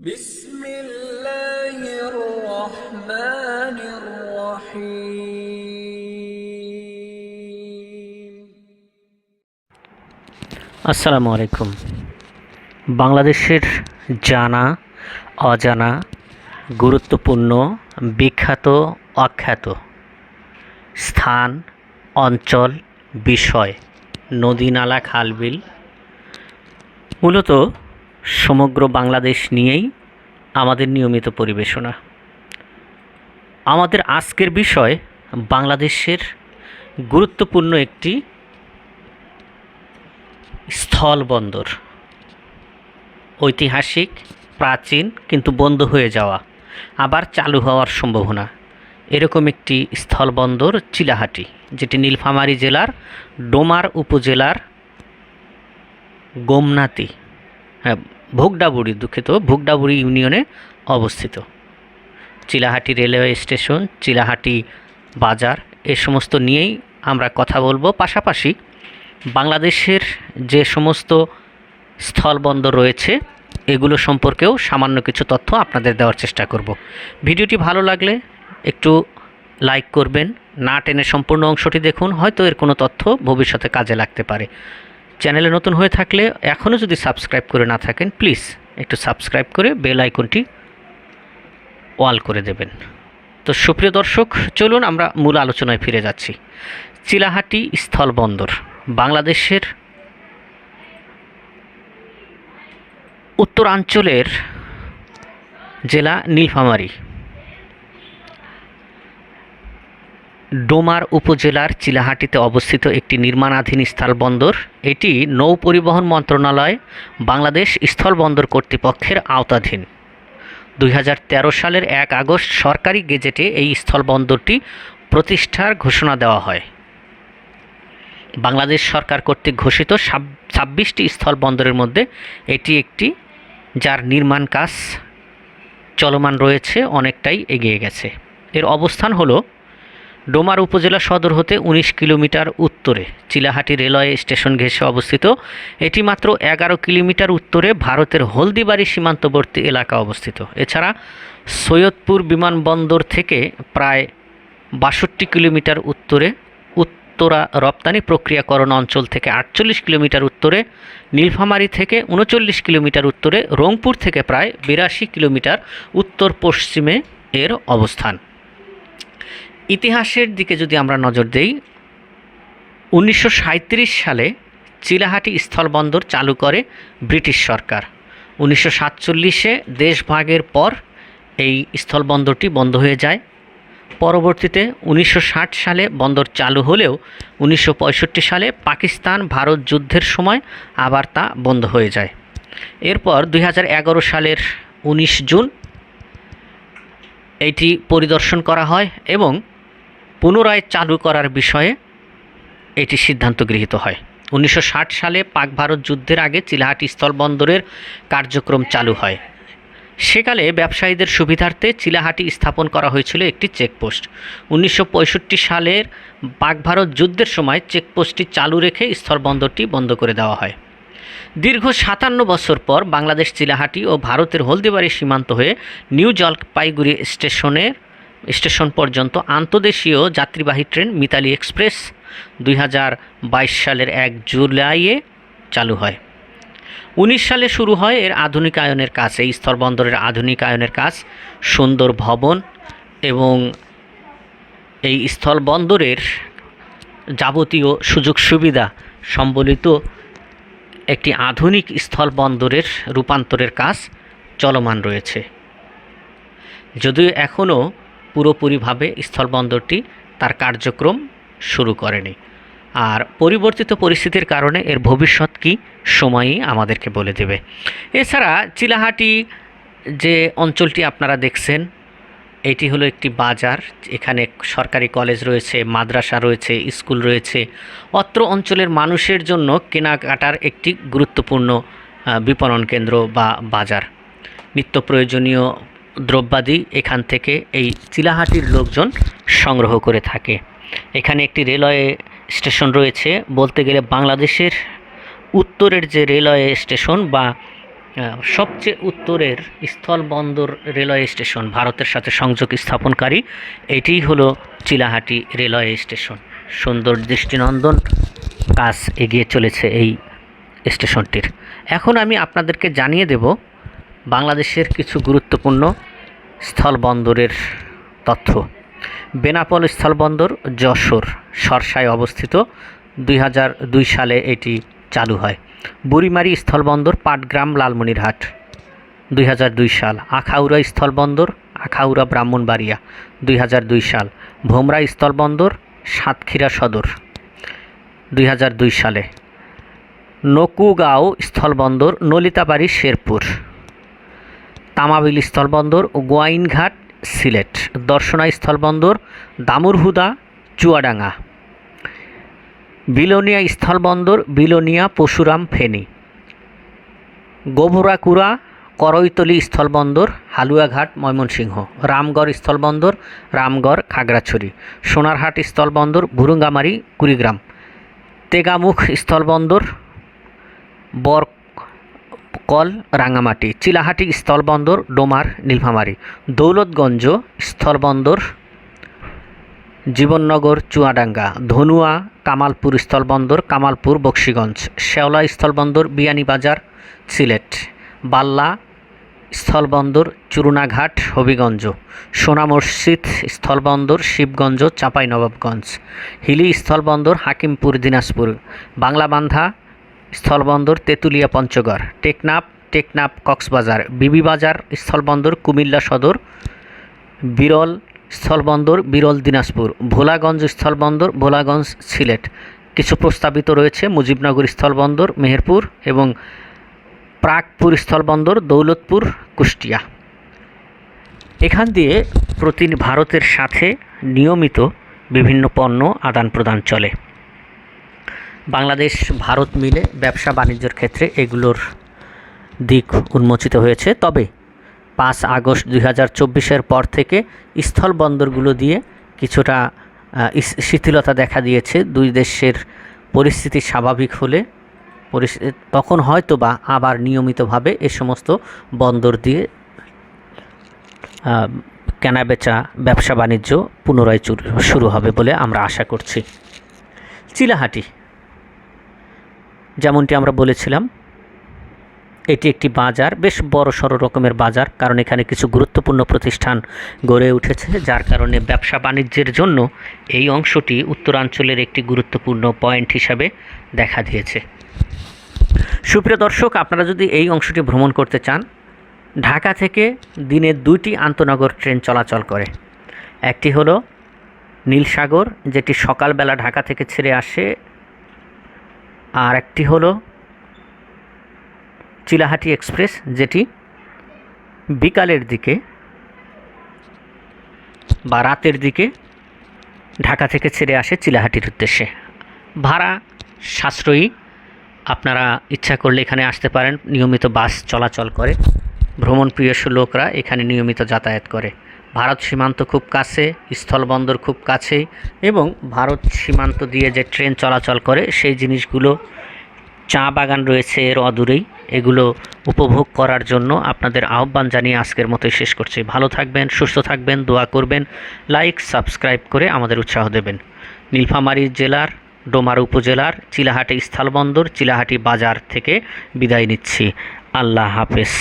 بسم الله الرحمن الرحيم আসসালামু আলাইকুম বাংলাদেশের জানা অজানা গুরুত্বপূর্ণ বিখ্যাত অখ্যাত স্থান অঞ্চল বিষয় নদী নালা খালবিল মূলত সমগ্র বাংলাদেশ নিয়েই আমাদের নিয়মিত পরিবেশনা। আমাদের আজকের বিষয় বাংলাদেশের গুরুত্বপূর্ণ একটি স্থলবন্দর। ঐতিহাসিক, প্রাচীন কিন্তু বন্ধ হয়ে যাওয়া, আবার চালু হওয়ার সম্ভাবনা। এরকম একটি স্থলবন্দর চিলাহাটি, যেটি নীলফামারী জেলার ডোমার উপজেলার গোমনাতি ভোগডাবুড়ি দুঃখিত ভোগডাবুড়ি ইউনিয়নে অবস্থিত। চিলাহাটি রেলওয়ে স্টেশন, চিলাহাটি বাজার, এ সমস্ত নিয়েই আমরা কথা বলব। পাশাপাশি বাংলাদেশের যে সমস্ত স্থলবন্দর রয়েছে, এগুলো সম্পর্কেও সামান্য কিছু তথ্য আপনাদের দেওয়ার চেষ্টা করব। ভিডিওটি ভালো লাগলে একটু লাইক করবেন, না টেনে সম্পূর্ণ অংশটি দেখুন, হয়তো এর কোনো তথ্য ভবিষ্যতে কাজে লাগতে পারে। চ্যানেলে নতুন হয়ে থাকলে এখনও যদি সাবস্ক্রাইব করে না থাকেন, প্লিজ একটু সাবস্ক্রাইব করে বেল আইকনটি ওয়াল করে দেবেন। তো সুপ্রিয় দর্শক, চলুন আমরা মূল আলোচনায় ফিরে যাচ্ছি। চিলাহাটি স্থলবন্দর, বাংলাদেশের উত্তরাঞ্চলের জেলা নীলফামারী। ডোমার উপজেলার চিলাহাটিতে অবস্থিত একটি নির্মাণাধীন স্থলবন্দর। এটি নৌ পরিবহন মন্ত্রণালয়, বাংলাদেশ স্থলবন্দর কর্তৃপক্ষের আওতাধীন। দুই হাজার তেরো সালের এক আগস্ট সরকারি গেজেটে এই স্থলবন্দরটি প্রতিষ্ঠার ঘোষণা দেওয়া হয়। বাংলাদেশ সরকার কর্তৃক ঘোষিত ছাব্বিশটি স্থলবন্দরের মধ্যে এটি একটি, যার নির্মাণ কাজ চলমান রয়েছে, অনেকটাই এগিয়ে গেছে। এর অবস্থান হলো ডোমার উপজেলা সদর হতে ১৯ কিলোমিটার উত্তরে। চিলাহাটি রেলওয়ে স্টেশন ঘেঁষে অবস্থিত। এটি মাত্র এগারো কিলোমিটার উত্তরে ভারতের হলদিবাড়ি সীমান্তবর্তী এলাকা অবস্থিত। এছাড়া সৈয়দপুর বিমানবন্দর থেকে প্রায় বাষট্টি কিলোমিটার উত্তরে উত্তরা রপ্তানি প্রক্রিয়াকরণ অঞ্চল থেকে আটচল্লিশ কিলোমিটার উত্তরে, নীলফামারী থেকে উনচল্লিশ কিলোমিটার উত্তরে, রংপুর থেকে প্রায় বিরাশি কিলোমিটার উত্তর পশ্চিমে এর অবস্থান। ইতিহাসের দিকে যদি আমরা নজর দেই, উনিশশো সাঁইত্রিশ সালে চিলাহাটি স্থলবন্দর চালু করে ব্রিটিশ সরকার। উনিশশো সাতচল্লিশে দেশভাগের পর এই স্থলবন্দরটি বন্ধ হয়ে যায়। পরবর্তীতে উনিশশো ষাট সালে বন্দর চালু হলেও উনিশশো পঁয়ষট্টি সালে পাকিস্তান ভারত যুদ্ধের সময় আবার তা বন্ধ হয়ে যায়। এরপর দু হাজার এগারো সালের উনিশ জুন এটি পরিদর্শন করা হয় এবং পুনরায় চালু করার বিষয়ে এটি সিদ্ধান্ত গৃহীত হয়। উনিশশো ষাট সালে পাক ভারত যুদ্ধের আগে চিলাহাটি স্থলবন্দরের কার্যক্রম চালু হয়। সেকালে ব্যবসায়ীদের সুবিধার্থে চিলাহাটি স্থাপন করা হয়েছিল একটি চেকপোস্ট। উনিশশো পঁয়ষট্টি সালের পাক ভারত যুদ্ধের সময় চেকপোস্টটি চালু রেখে স্থলবন্দরটি বন্ধ করে দেওয়া হয়। দীর্ঘ সাতান্ন বছর পর বাংলাদেশ, চিলাহাটি ও ভারতের হলদিবাড়ি সীমান্ত হয়ে নিউ জলপাইগুড়ি স্টেশনের স্টেশন পর্যন্ত আন্তদেশীয় যাত্রীবাহী ট্রেন মিতালি এক্সপ্রেস দুই হাজার বাইশ সালের এক জুলাইয়ে চালু হয়। উনিশ সালে শুরু হয় এর আধুনিকায়নের কাজ। এই স্থলবন্দরের আধুনিকায়নের কাজ সুন্দর ভবন এবং এই স্থলবন্দরের যাবতীয় সুযোগ সুবিধা সম্বলিত একটি আধুনিক স্থলবন্দরের রূপান্তরের কাজ চলমান রয়েছে। যদিও এখনও পুরোপুরিভাবে স্থলবন্দরটি তার কার্যক্রম শুরু করেনি। আর পরিবর্তিত পরিস্থিতির কারণে এর ভবিষ্যৎ কি সময়ই আমাদেরকে বলে দেবে। এছাড়া চিলাহাটি যে অঞ্চলটি আপনারা দেখছেন, এটি হলো একটি বাজার। এখানে সরকারি কলেজ রয়েছে, মাদ্রাসা রয়েছে, স্কুল রয়েছে। অত্র অঞ্চলের মানুষের জন্য কেনাকাটার একটি গুরুত্বপূর্ণ বিপণন কেন্দ্র বা বাজার। নিত্য প্রয়োজনীয় দ্রব্যাদি এখান থেকে এই চিলাহাটির লোকজন সংগ্রহ করে থাকে। এখানে একটি রেলওয়ে স্টেশন রয়েছে। বলতে গেলে বাংলাদেশের উত্তরের যে রেলওয়ে স্টেশন বা সবচেয়ে উত্তরের স্থলবন্দর রেলওয়ে স্টেশন, ভারতের সাথে সংযোগ স্থাপনকারী, এটিই হলো চিলাহাটি রেলওয়ে স্টেশন। সুন্দর দৃষ্টিনন্দন কাজ এগিয়ে চলেছে এই স্টেশনটির। এখন আমি আপনাদেরকে জানিয়ে দেব বাংলাদেশের কিছু গুরুত্বপূর্ণ স্থলবন্দরের তথ্য। বেনাপোল স্থলবন্দর যশোর, সরসায় অবস্থিত। দুই হাজার দুই সালে এটি চালু হয়। বুড়িমারি স্থলবন্দর পাটগ্রাম লালমনিরহাট। দুই হাজার দুই সাল আখাউড়া স্থলবন্দর, আখাউড়া ব্রাহ্মণবাড়িয়া। দুই হাজার দুই সাল ভোমরা স্থলবন্দর, সাতক্ষীরা সদর। দুই হাজার দুই সালে নকুগাঁও স্থলবন্দর, নলিতাবাড়ি, শেরপুর। তামাবিল স্থলবন্দর গোয়াইনঘাট সিলেট। দর্শনা স্থলবন্দর দামুরহুদা চুয়াডাঙ্গা। বিলোনিয়া স্থলবন্দর, বিলোনিয়া পশুরাম ফেনী। গোবরাকুড়া, করৈতলি স্থলবন্দর, হালুয়াঘাট, ময়মনসিংহ। রামগড় স্থলবন্দর, রামগড়, খাগড়াছড়ি। সোনারহাট স্থলবন্দর ভুরুঙ্গামারি কুড়িগ্রাম। তেগামুখ স্থলবন্দর বরকল রাঙামাটি, চিলাহাটি স্থলবন্দর, ডোমার, নীলফামারী, দৌলতগঞ্জ স্থলবন্দর, জীবননগর, চুয়াডাঙ্গা, ধনুয়া, কামালপুর স্থলবন্দর, কামালপুর, বক্সিগঞ্জ শেওলা স্থলবন্দর, বিয়ানীবাজার, সিলেট, বাল্লা স্থলবন্দর, চুরুনাঘাট, হবিগঞ্জ, সোনা মসজিদ স্থলবন্দর, শিবগঞ্জ, চাঁপাইনবাবগঞ্জ, হিলি স্থলবন্দর, হাকিমপুর, দিনাজপুর, বাংলাবান্ধা স্থলবন্দর তেঁতুলিয়া পঞ্চগড়, টেকনাফ টেকনাফ কক্সবাজার বিবি বাজার স্থলবন্দর কুমিল্লা সদর, বিরল স্থলবন্দর বিরল দিনাজপুর, ভোলাগঞ্জ স্থলবন্দর, ভোলাগঞ্জ সিলেট। কিছু প্রস্তাবিত রয়েছে মুজিবনগর স্থলবন্দর, মেহেরপুর এবং প্রাগপুর স্থলবন্দর, দৌলতপুর, কুষ্টিয়া। এখান দিয়ে প্রতি ভারতের সাথে নিয়মিত বিভিন্ন পণ্য আদান প্রদান চলে। বাংলাদেশ, ভারত মিলে ব্যবসা বাণিজ্যের ক্ষেত্রে এগুলোর দিক উন্মোচিত হয়েছে। তবে পাঁচ আগস্ট দুই হাজার চব্বিশের পর থেকে স্থল বন্দরগুলো দিয়ে কিছুটা শিথিলতা দেখা দিয়েছে। দুই দেশের পরিস্থিতি স্বাভাবিক হলে তখন হয়তো বা আবার নিয়মিতভাবে এ সমস্ত বন্দর দিয়ে কেনাবেচা ব্যবসা বাণিজ্য পুনরায় শুরু হবে বলে আমরা আশা করছি। চিলাহাটি যেমনটি আমরা বলেছিলাম, এটি একটি বাজার, বেশ বড় সড়ো রকমের বাজার, কারণ এখানে কিছু গুরুত্বপূর্ণ প্রতিষ্ঠান গড়ে উঠেছে, যার কারণে ব্যবসা বাণিজ্যের জন্য এই অংশটি উত্তরাঞ্চলের একটি গুরুত্বপূর্ণ পয়েন্ট হিসাবে দেখা দিয়েছে। সুপ্রিয় দর্শক, আপনারা যদি এই অংশটি ভ্রমণ করতে চান, ঢাকা থেকে দিনে দুইটি আন্তনগর ট্রেন চলাচল করে। একটি হলো নীলসাগর, যেটি সকালবেলা ঢাকা থেকে ছেড়ে আসে আর একটি হলো চিলাহাটি এক্সপ্রেস, যেটি বিকালের দিকে বা রাতের দিকে ঢাকা থেকে ছেড়ে আসে চিলাহাটির উদ্দেশ্যে। ভাড়া সাশ্রয়ী। আপনারা ইচ্ছা করলে এখানে আসতে পারেন। নিয়মিত বাস চলাচল করে। ভ্রমণপ্রিয় লোকরা এখানে নিয়মিত যাতায়াত করে। ভারত সীমান্ত খুব কাছে, স্থলবন্দর খুব কাছে এবং ভারত সীমান্ত দিয়ে যে ট্রেন চলাচল করে, সেই জিনিসগুলো চা বাগান রয়েছে এর অদূরেই। এগুলো উপভোগ করার জন্য আপনাদের আহ্বান জানিয়ে আজকের মতোই শেষ করছি। ভালো থাকবেন, সুস্থ থাকবেন, দোয়া করবেন, লাইক, সাবস্ক্রাইব করে আমাদের উৎসাহ দেবেন। নীলফামারী জেলার, ডোমার উপজেলার, চিলাহাটি স্থলবন্দর, চিলাহাটি বাজার থেকে বিদায় নিচ্ছি। আল্লাহ হাফেজ।